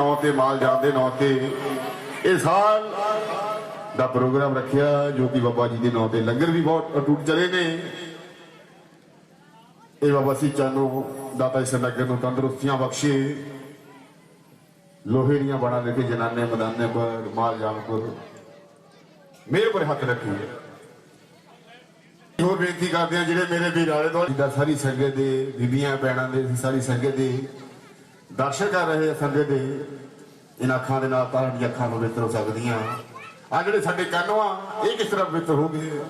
ਨਾਂ ਤੇ ਮਾਲ ਜਾਨ ਦੇ ਤੇ। ਇਹ ਸਾਲ ਦਾ ਪ੍ਰੋਗਰਾਮ ਰੱਖਿਆ ਜੋ ਕਿ ਬਾਬਾ ਜੀ ਦੇ ਨਾਂ ਤੇ। ਲੰਗਰ ਵੀ ਬਹੁਤ ਅਟੁੱਟ ਚਲੇ ਨੇ। ਇਹ ਬਾਬਾ ਸੀ ਚਾਨੋ ਦਾਤਾ ਇਸ ਨਗਰ ਨੂੰ ਤੰਦਰੁਸਤੀਆਂ ਬਖਸ਼ੇ। ਲੋਹੇ ਦੀਆਂ ਬਣਾ ਦੇ ਕੇ ਜਨਾਨੇ ਮਦਾਨੇ ਪਰ ਮਾਲ ਜਾਨ ਮੇਰੇ ਪਰ ਹੱਥ ਰੱਖੀ ਹੋਰ ਬੇਨਤੀ ਕਰਦੇ ਆ ਜਿਹੜੇ ਮੇਰੇ ਵੀਰ ਆਲੇ ਤੋਂ ਜਿੱਦਾਂ ਸਾਰੀ ਸੰਗਤ ਦੇ, ਬੀਬੀਆਂ, ਭੈਣਾਂ ਦੇ, ਸਾਰੀ ਸੰਗਤ ਦੇ ਦਰਸ਼ਨ ਕਰ ਰਹੇ ਆ ਸੰਗਤ ਦੇ। ਇਹਨਾਂ ਅੱਖਾਂ ਦੇ ਨਾਲ ਤਾਂ ਸਾਡੀਆਂ ਅੱਖਾਂ ਪਵਿੱਤਰ ਹੋ ਸਕਦੀਆਂ। ਆ ਜਿਹੜੇ ਸਾਡੇ ਕੰਨ ਆ ਇਹ ਕਿਸ ਤਰ੍ਹਾਂ ਪਵਿੱਤਰ ਹੋ ਗਏ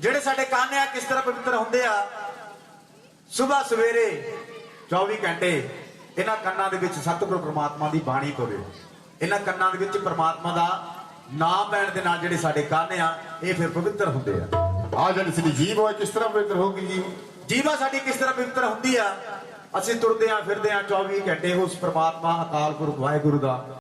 ਜਿਹੜੇ ਸਾਡੇ ਕੰਨ ਆ ਕਿਸ ਤਰ੍ਹਾਂ ਪਵਿੱਤਰ ਹੁੰਦੇ ਆ? ਸਵੇਰ ਸਵੇਰੇ 24 ਘੰਟੇ ਇਹਨਾਂ ਕੰਨਾਂ ਦੇ ਵਿੱਚ ਸਤਿਗੁਰੂ ਪ੍ਰਮਾਤਮਾ ਦੀ ਬਾਣੀ ਪਵੇ। ਇਹਨਾਂ ਕੰਨਾਂ ਦੇ ਵਿੱਚ ਪ੍ਰਮਾਤਮਾ ਦਾ ਨਾਮ ਲੈਣ ਦੇ ਨਾਲ ਜਿਹੜੇ ਸਾਡੇ ਕੰਨ ਆ ਇਹ ਫਿਰ ਪਵਿੱਤਰ ਹੁੰਦੇ ਆ। ਆ ਜਿਹੜੀ ਸਾਡੀ ਜੀਭ ਹੋਏ ਕਿਸ ਤਰ੍ਹਾਂ ਪਵਿੱਤਰ ਹੋ ਗਈ ਜੀ? ਜੀਵਾ ਸਾਡੀ ਕਿਸ ਤਰ੍ਹਾਂ ਪਵਿੱਤਰ ਹੁੰਦੀ ਆ? ਅਸੀਂ ਤੁਰਦੇ ਆ ਫਿਰਦੇ ਆ 24 ਘੰਟੇ ਉਸ ਪ੍ਰਮਾਤਮਾ ਅਕਾਲ ਪੁਰਖ ਵਾਹਿਗੁਰੂ ਦਾ।